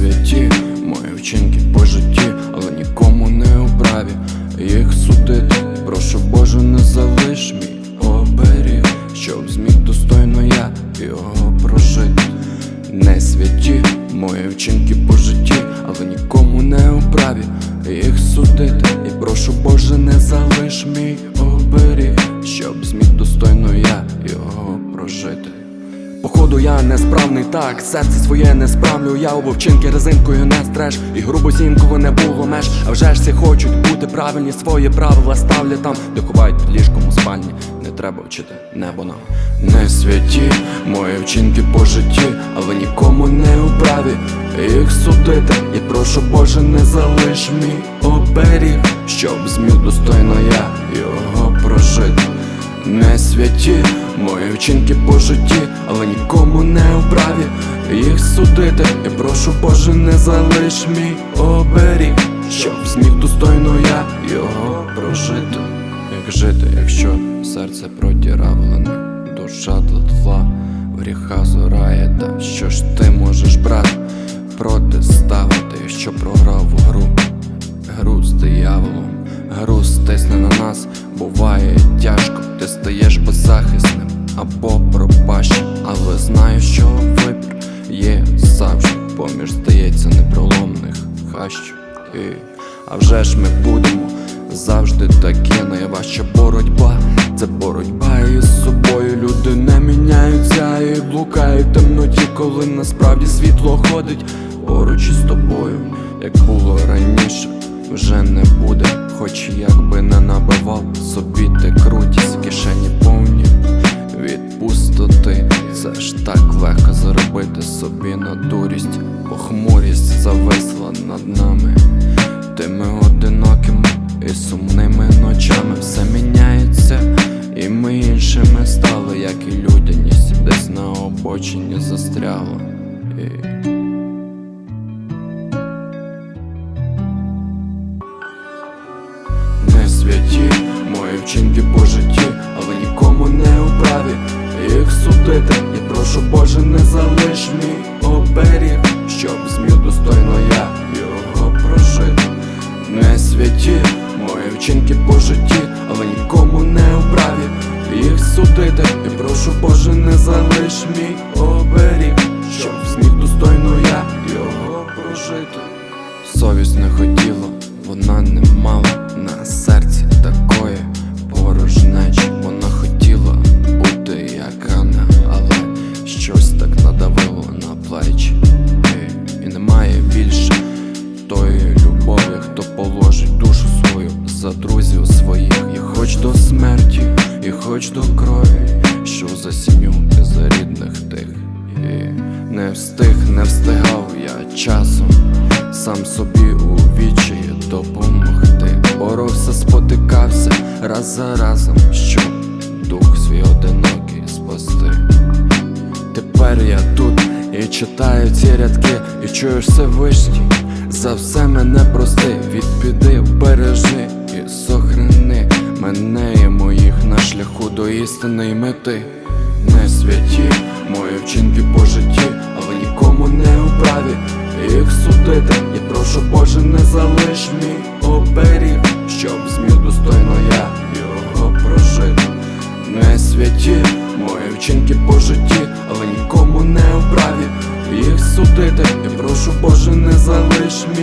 святі, мої вчинки по житті, але нікому не у праві їх судити. Прошу Боже, не залиш мій оберіг, щоб зміг достойно я його прожити. Не святі, мої вчинки по житті, але нікому не у праві їх судити. І прошу Боже, не залиш мій оберіг, щоб зміг достойно я його прожити. Походу я несправний так, серце своє не справлю, я у вовчинки резинкою не стреш, і грубо зінково не було меж, а вже ж всі хочуть бути правильні, свої правила ставлять там, де ховають під ліжком у спальні. Не треба вчити небо нам. Не святі мої вчинки по житті, але нікому не у праві їх судити. І прошу Боже, не залиш мій оберіг, щоб зміг достойно я його прожити. Не святі мої вчинки по житті, але нікому не у праві їх судити. І прошу Боже, не залиш мій оберіг, щоб зміг достойно я його прожити. Як жити, якщо серце протіравлене, душа тла, в гріха зорає, та що ж ти можеш, брат, протиставити, якщо програв гру гру з дияволом, гру стисне на нас, буває знаю, що вибір є завжди, поміж здається непроломних хащів. А вже ж ми будемо завжди такі, найважча боротьба, це боротьба із собою. Люди не міняються і блукають в темноті, коли насправді світло ходить поруч із тобою, як було раніше вже не буде, хоч якби похмурість зависла над нами, тими одинокими і сумними ночами все міняється, і ми іншими стали, як і людяність, десь на обочині застряла. Не святі мої вчинки по житті, але нікому не у праві їх судити. І прошу Боже, не залиш їх. І прошу Боже, не залиш мій оберіг, щоб зміг достойно я його прожити. Совість не хотіла, вона не мала на серці такої порожнечі. Вона хотіла бути як Анна, але щось так надавило на плечі. І, і немає більше тої любові, хто положить душу свою за друзів хоч до смерті, і хоч до крові, що за сім'ю за рідних тих. І не встиг, не встигав я часом сам собі у відчаї допомогти. Боровся, спотикався раз за разом, щоб дух свій одинокий спасти. Тепер я тут і читаю ці рядки, і чую Всевишній За все мене прости, від й мети. Не святі мої вчинки по житті, але нікому не у праві їх судити. І прошу Боже, не залиш мій оберіг, щоб зміг достойно я його прожити. Не святі мої вчинки по житті, але нікому не у праві їх судити. І прошу Боже, не залиш мій